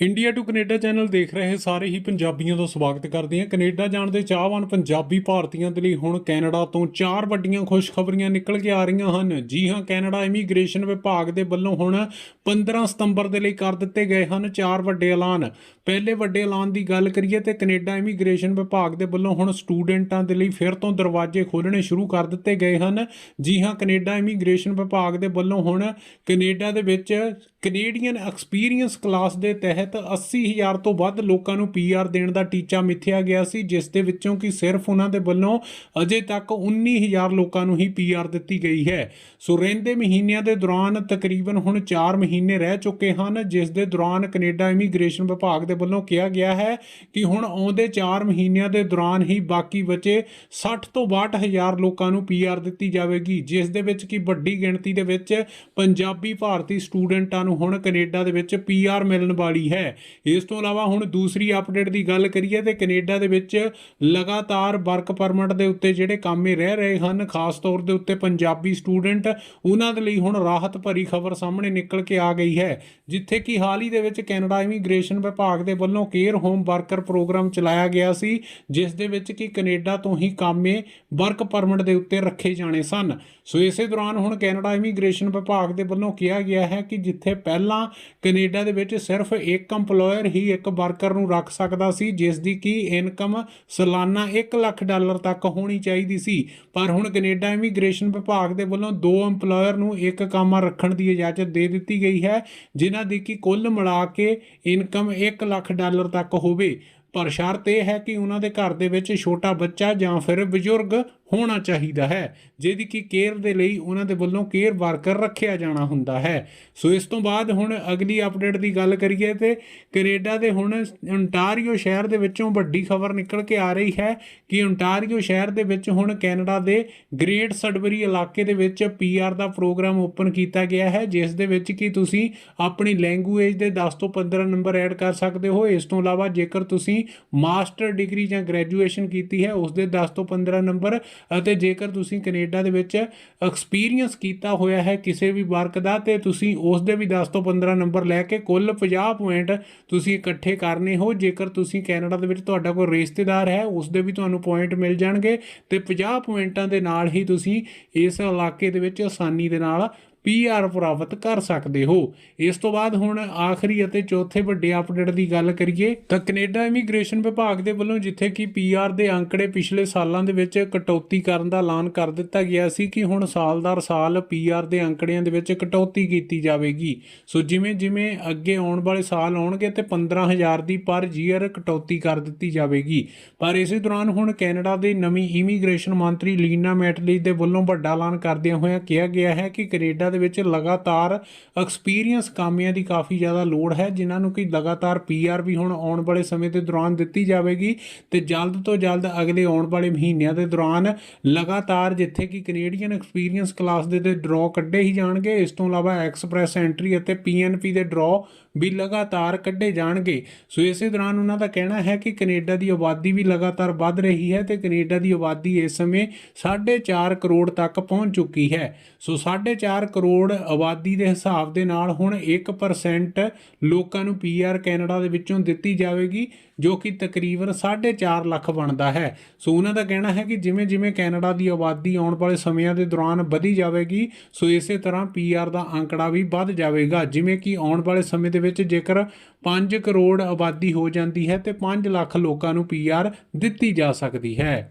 India to Canada channel ਦੇਖ ਰਹੇ ਸਾਰੇ ਹੀ ਪੰਜਾਬੀਆਂ ਦਾ ਸਵਾਗਤ ਕਰਦੇ ਹਾਂ। ਕੈਨੇਡਾ ਜਾਣ ਦੇ ਚਾਹਵਾਨ ਪੰਜਾਬੀ ਭਾਰਤੀਆਂ ਦੇ ਲਈ ਹੁਣ ਕੈਨੇਡਾ ਤੋਂ ਚਾਰ ਵੱਡੀਆਂ ਖੁਸ਼ਖਬਰੀਆਂ ਨਿਕਲ ਕੇ ਆ ਰਹੀਆਂ ਹਨ। ਜੀ ਹਾਂ, ਕੈਨੇਡਾ ਇਮੀਗ੍ਰੇਸ਼ਨ ਵਿਭਾਗ ਦੇ ਵੱਲੋਂ ਹੁਣ 15 ਸਤੰਬਰ ਦੇ ਲਈ ਕਰ ਦਿੱਤੇ ਗਏ ਹਨ ਚਾਰ ਵੱਡੇ ਐਲਾਨ। ਪਹਿਲੇ ਵੱਡੇ ਐਲਾਨ ਦੀ ਗੱਲ ਕਰੀਏ ਤੇ ਕੈਨੇਡਾ ਇਮੀਗ੍ਰੇਸ਼ਨ ਵਿਭਾਗ ਦੇ ਵੱਲੋਂ ਹੁਣ ਸਟੂਡੈਂਟਾਂ ਦੇ ਲਈ ਫਿਰ ਤੋਂ ਦਰਵਾਜ਼ੇ ਖੋਲ੍ਹਣੇ ਸ਼ੁਰੂ ਕਰ ਦਿੱਤੇ ਗਏ ਹਨ। ਜੀ ਹਾਂ, ਕੈਨੇਡਾ ਇਮੀਗ੍ਰੇਸ਼ਨ ਵਿਭਾਗ ਦੇ ਵੱਲੋਂ ਹੁਣ ਕੈਨੇਡਾ ਦੇ ਵਿੱਚ ਕੈਨੇਡੀਅਨ ਐਕਸਪੀਰੀਅੰਸ ਕਲਾਸ ਦੇ ਤਹਿਤ 80000 ਤੋਂ ਵੱਧ ਲੋਕਾਂ ਨੂੰ ਪੀਆਰ ਦੇਣ ਦਾ ਟੀਚਾ ਮਿੱਥਿਆ ਗਿਆ ਸੀ, ਜਿਸ ਦੇ ਵਿੱਚੋਂ ਕਿ ਸਿਰਫ ਉਹਨਾਂ ਦੇ ਵੱਲੋਂ ਅਜੇ ਤੱਕ 19000 ਲੋਕਾਂ ਨੂੰ ਹੀ ਪੀਆਰ ਦਿੱਤੀ ਗਈ ਹੈ। ਸੋ ਰਹਿੰਦੇ ਮਹੀਨਿਆਂ ਦੇ ਦੌਰਾਨ ਤਕਰੀਬਨ ਹੁਣ 4 ਮਹੀਨੇ ਰਹਿ ਚੁੱਕੇ ਹਨ, ਜਿਸ ਦੇ ਦੌਰਾਨ ਕੈਨੇਡਾ ਇਮੀਗ੍ਰੇਸ਼ਨ ਵਿਭਾਗ ਦੇ ਵੱਲੋਂ ਕਿਹਾ ਗਿਆ ਹੈ ਕਿ ਹੁਣ ਆਉਂਦੇ 4 ਮਹੀਨਿਆਂ ਦੇ ਦੌਰਾਨ ਹੀ ਬਾਕੀ ਬਚੇ 60 ਤੋਂ 62000 ਲੋਕਾਂ ਨੂੰ ਪੀਆਰ ਦਿੱਤੀ ਜਾਵੇਗੀ, ਜਿਸ ਦੇ ਵਿੱਚ ਕਿ ਵੱਡੀ ਗਿਣਤੀ ਦੇ ਵਿੱਚ ਪੰਜਾਬੀ ਭਾਰਤੀ ਸਟੂਡੈਂਟਾਂ ਨੂੰ ਹੁਣ ਕੈਨੇਡਾ ਦੇ ਵਿੱਚ ਪੀਆਰ ਮਿਲਣ ਵਾਲੀ ਹੈ। ਇਸ ਤੋਂ ਇਲਾਵਾ ਹੁਣ ਦੂਸਰੀ ਅਪਡੇਟ ਦੀ ਗੱਲ ਕਰੀਏ ਤੇ ਕੈਨੇਡਾ ਦੇ ਵਿੱਚ ਲਗਾਤਾਰ ਵਰਕ ਪਰਮਿਟ ਦੇ ਉੱਤੇ ਜਿਹੜੇ ਕਾਮੇ ਰਹਿ ਰਹੇ ਹਨ, ਖਾਸ ਤੌਰ ਦੇ ਉੱਤੇ ਪੰਜਾਬੀ ਸਟੂਡੈਂਟ, ਉਹਨਾਂ ਦੇ ਲਈ ਹੁਣ ਰਾਹਤ ਭਰੀ ਖਬਰ ਸਾਹਮਣੇ ਨਿਕਲ ਕੇ ਆ ਗਈ ਹੈ। ਜਿੱਥੇ ਕਿ ਹਾਲ ਹੀ ਦੇ ਵਿੱਚ ਕੈਨੇਡਾ ਇਮੀਗ੍ਰੇਸ਼ਨ ਵਿਭਾਗ ਦੇ ਵੱਲੋਂ ਕੇਅਰ ਹੋਮ ਵਰਕਰ ਪ੍ਰੋਗਰਾਮ ਚਲਾਇਆ ਗਿਆ ਸੀ, ਜਿਸ ਦੇ ਵਿੱਚ ਕਿ ਕੈਨੇਡਾ ਤੋਂ ਹੀ ਕਾਮੇ ਵਰਕ ਪਰਮਿਟ ਦੇ ਉੱਤੇ ਰੱਖੇ ਜਾਣੇ ਸਨ। ਸੋ ਇਸੇ ਦੌਰਾਨ ਹੁਣ ਕੈਨੇਡਾ ਇਮੀਗ੍ਰੇਸ਼ਨ ਵਿਭਾਗ ਦੇ ਵੱਲੋਂ ਕਿਹਾ ਗਿਆ ਹੈ ਕਿ ਜਿੱਥੇ ਪਹਿਲਾਂ ਕੈਨੇਡਾ ਦੇ ਵਿੱਚ ਸਿਰਫ ਇੱਕ EMPLOYER ਹੀ ਇੱਕ ਵਰਕਰ ਨੂੰ ਰੱਖ ਸਕਦਾ ਸੀ, ਜਿਸ ਦੀ ਕੀ ਇਨਕਮ ਸਾਲਾਨਾ 1 ਲੱਖ ਡਾਲਰ ਤੱਕ ਹੋਣੀ ਚਾਹੀਦੀ ਸੀ। ਪਰ ਹੁਣ ਕੈਨੇਡਾ ਇਮੀਗ੍ਰੇਸ਼ਨ ਵਿਭਾਗ ਦੇ ਵੱਲੋਂ ਦੋ EMPLOYER ਨੂੰ ਇੱਕ ਕਾਮਾ ਰੱਖਣ ਦੀ ਇਜਾਜ਼ਤ ਦੇ ਦਿੱਤੀ ਗਈ ਹੈ, ਜਿਨ੍ਹਾਂ ਦੀ ਕੀ ਕੁੱਲ ਮਿਲਾ ਕੇ ਇਨਕਮ 1 ਲੱਖ ਡਾਲਰ ਤੱਕ ਹੋਵੇ। ਪਰ ਸ਼ਰਤ ਇਹ ਹੈ ਕਿ ਉਹਨਾਂ ਦੇ ਘਰ ਦੇ ਵਿੱਚ ਛੋਟਾ ਬੱਚਾ ਜਾਂ ਫਿਰ ਬਜ਼ੁਰਗ ਹੋਣਾ ਚਾਹੀਦਾ ਹੈ, ਜਿਹਦੀ ਕਿ ਕੇਅਰ ਦੇ ਲਈ ਉਹਨਾਂ ਦੇ ਵੱਲੋਂ ਕੇਅਰ ਵਰਕਰ ਰੱਖਿਆ ਜਾਣਾ ਹੁੰਦਾ ਹੈ। ਸੋ ਇਸ ਤੋਂ ਬਾਅਦ ਹੁਣ ਅਗਲੀ ਅਪਡੇਟ ਦੀ ਗੱਲ ਕਰੀਏ ਤੇ ਕੈਨੇਡਾ ਦੇ ਹੁਣ ਓਨਟਾਰੀਓ ਸ਼ਹਿਰ ਦੇ ਵਿੱਚੋਂ ਵੱਡੀ ਖਬਰ ਨਿਕਲ ਕੇ ਆ ਰਹੀ ਹੈ ਕਿ ਓਨਟਾਰੀਓ ਸ਼ਹਿਰ ਦੇ ਵਿੱਚ ਹੁਣ ਕੈਨੇਡਾ ਦੇ ਗ੍ਰੇਟ ਸਡਬਰੀ ਇਲਾਕੇ ਦੇ ਵਿੱਚ ਪੀਆਰ ਦਾ ਪ੍ਰੋਗਰਾਮ ਓਪਨ ਕੀਤਾ ਗਿਆ ਹੈ, ਜਿਸ ਦੇ ਵਿੱਚ ਕਿ ਤੁਸੀਂ ਆਪਣੀ ਲੈਂਗੁਏਜ ਦੇ 10 ਤੋਂ 15 ਨੰਬਰ ਐਡ ਕਰ ਸਕਦੇ ਹੋ। ਇਸ ਤੋਂ ਇਲਾਵਾ ਜੇਕਰ ਤੁਸੀਂ ਮਾਸਟਰ ਡਿਗਰੀ ਜਾਂ ਗ੍ਰੈਜੂਏਸ਼ਨ ਕੀਤੀ ਹੈ, ਉਸ ਦੇ 10 ਤੋਂ 15 ਨੰਬਰ ਅਤੇ ਜੇਕਰ ਤੁਸੀਂ ਕੈਨੇਡਾ ਦੇ ਵਿੱਚ ਐਕਸਪੀਰੀਅੰਸ ਕੀਤਾ ਹੋਇਆ ਹੈ ਕਿਸੇ ਵੀ ਵਰਕ ਦਾ, ਤੇ ਤੁਸੀਂ ਉਸ ਦੇ ਵੀ 10 ਤੋਂ 15 ਨੰਬਰ ਲੈ ਕੇ ਕੁੱਲ 50 ਪੁਆਇੰਟ ਤੁਸੀਂ ਇਕੱਠੇ ਕਰਨੇ ਹੋ। ਜੇਕਰ ਤੁਸੀਂ ਕੈਨੇਡਾ ਦੇ ਵਿੱਚ ਤੁਹਾਡਾ ਕੋਈ ਰਿਸ਼ਤੇਦਾਰ ਹੈ, ਉਸ ਦੇ ਵੀ ਤੁਹਾਨੂੰ ਪੁਆਇੰਟ ਮਿਲ ਜਾਣਗੇ ਤੇ 50 ਪੁਆਇੰਟਾਂ ਦੇ ਨਾਲ ਹੀ ਤੁਸੀਂ ਇਸ ਇਲਾਕੇ ਦੇ ਵਿੱਚ ਆਸਾਨੀ ਦੇ ਨਾਲ ਪੀਆਰ ਪ੍ਰਾਪਤ ਕਰ ਸਕਦੇ ਹੋ। ਇਸ ਤੋਂ ਬਾਅਦ ਹੁਣ ਆਖਰੀ ਅਤੇ ਚੌਥੇ ਵੱਡੇ ਅਪਡੇਟ ਦੀ ਗੱਲ ਕਰੀਏ ਤਾਂ ਕੈਨੇਡਾ ਇਮੀਗ੍ਰੇਸ਼ਨ ਵਿਭਾਗ ਦੇ ਵੱਲੋਂ ਜਿੱਥੇ ਕਿ ਪੀਆਰ ਦੇ ਅੰਕੜੇ ਪਿਛਲੇ ਸਾਲਾਂ ਦੇ ਵਿੱਚ ਕਟੌਤੀ ਕਰਨ ਦਾ ਐਲਾਨ ਕਰ ਦਿੱਤਾ ਗਿਆ ਸੀ ਕਿ ਹੁਣ ਸਾਲ ਦਰ ਸਾਲ ਪੀਆਰ ਦੇ ਅੰਕੜਿਆਂ ਦੇ ਵਿੱਚ ਕਟੌਤੀ ਕੀਤੀ ਜਾਵੇਗੀ। ਸੋ ਜਿਵੇਂ ਜਿਵੇਂ ਅੱਗੇ ਆਉਣ ਵਾਲੇ ਸਾਲ ਆਉਣਗੇ ਤੇ 15000 ਦੀ ਪਰ ਜੀਅਰ ਕਟੌਤੀ ਕਰ ਦਿੱਤੀ ਜਾਵੇਗੀ। ਪਰ ਇਸੇ ਦੌਰਾਨ ਹੁਣ ਕੈਨੇਡਾ ਦੇ ਨਵੀਂ ਇਮੀਗ੍ਰੇਸ਼ਨ ਮੰਤਰੀ ਲੀਨਾ ਮੈਟਲੀ ਦੇ ਵੱਲੋਂ ਵੱਡਾ ਐਲਾਨ ਕਰਦਿਆਂ ਹੋਇਆਂ ਕਿਹਾ ਗਿਆ ਹੈ ਕਿ ਕੈਨੇਡਾ ਦੇ ਵਿੱਚ ਲਗਾਤਾਰ ਐਕਸਪੀਰੀਅੰਸ ਕਾਮਿਆਂ ਦੀ ਕਾਫੀ ਜ਼ਿਆਦਾ ਲੋੜ ਹੈ, ਜਿਨ੍ਹਾਂ ਨੂੰ ਕਿ ਲਗਾਤਾਰ ਪੀਆਰ ਵੀ ਹੁਣ ਆਉਣ ਵਾਲੇ ਸਮੇਂ ਦੇ ਦੌਰਾਨ ਦਿੱਤੀ ਜਾਵੇਗੀ ਤੇ ਜਲਦ ਤੋਂ ਜਲਦ ਅਗਲੇ ਆਉਣ ਵਾਲੇ ਮਹੀਨਿਆਂ ਦੇ ਦੌਰਾਨ ਲਗਾਤਾਰ ਜਿੱਥੇ ਕਿ ਕੈਨੇਡੀਅਨ ਐਕਸਪੀਰੀਅੰਸ ਕਲਾਸ ਦੇ ਤੇ ਡਰਾਅ ਕੱਢੇ ਹੀ ਜਾਣਗੇ, ਇਸ ਤੋਂ ਇਲਾਵਾ ਐਕਸਪ੍ਰੈਸ ਐਂਟਰੀ ਅਤੇ ਪੀਐਨਪੀ ਦੇ ਡਰਾਅ ਵੀ ਲਗਾਤਾਰ ਕੱਢੇ ਜਾਣਗੇ। ਸੋ ਇਸੇ ਦੌਰਾਨ ਉਹਨਾਂ ਦਾ ਕਹਿਣਾ ਹੈ ਕਿ ਕੈਨੇਡਾ ਦੀ ਆਬਾਦੀ ਵੀ ਲਗਾਤਾਰ ਵੱਧ ਰਹੀ ਹੈ ਤੇ ਕੈਨੇਡਾ ਦੀ ਆਬਾਦੀ ਇਸ ਸਮੇਂ 4.5 ਕਰੋੜ ਤੱਕ ਪਹੁੰਚ ਚੁੱਕੀ ਹੈ। ਸੋ 4.5 ਕਰੋੜ ਆਬਾਦੀ ਦੇ ਹਿਸਾਬ ਦੇ ਨਾਲ ਹੁਣ 1% ਲੋਕਾਂ ਨੂੰ ਪੀਆਰ ਕੈਨੇਡਾ ਦੇ ਵਿੱਚੋਂ ਦਿੱਤੀ ਜਾਵੇਗੀ, ਜੋ ਕਿ ਤਕਰੀਬਨ 4.5 ਲੱਖ ਬਣਦਾ ਹੈ। ਸੋ ਉਹਨਾਂ ਦਾ ਕਹਿਣਾ ਹੈ ਕਿ ਜਿਵੇਂ ਜਿਵੇਂ ਕੈਨੇਡਾ ਦੀ ਆਬਾਦੀ ਆਉਣ ਵਾਲੇ ਸਮਿਆਂ ਦੇ ਦੌਰਾਨ ਵਧੀ ਜਾਵੇਗੀ, ਸੋ ਇਸੇ ਤਰ੍ਹਾਂ ਪੀਆਰ ਦਾ ਅੰਕੜਾ ਵੀ ਵੱਧ ਜਾਵੇਗਾ। ਜਿਵੇਂ ਕਿ ਆਉਣ ਵਾਲੇ ਸਮੇਂ ਦੇ ਵਿੱਚ ਜੇਕਰ 5 ਕਰੋੜ ਆਬਾਦੀ ਹੋ ਜਾਂਦੀ ਹੈ, ਤੇ 5 ਲੱਖ ਲੋਕਾਂ ਨੂੰ ਪੀਆਰ ਦਿੱਤੀ ਜਾ ਸਕਦੀ ਹੈ।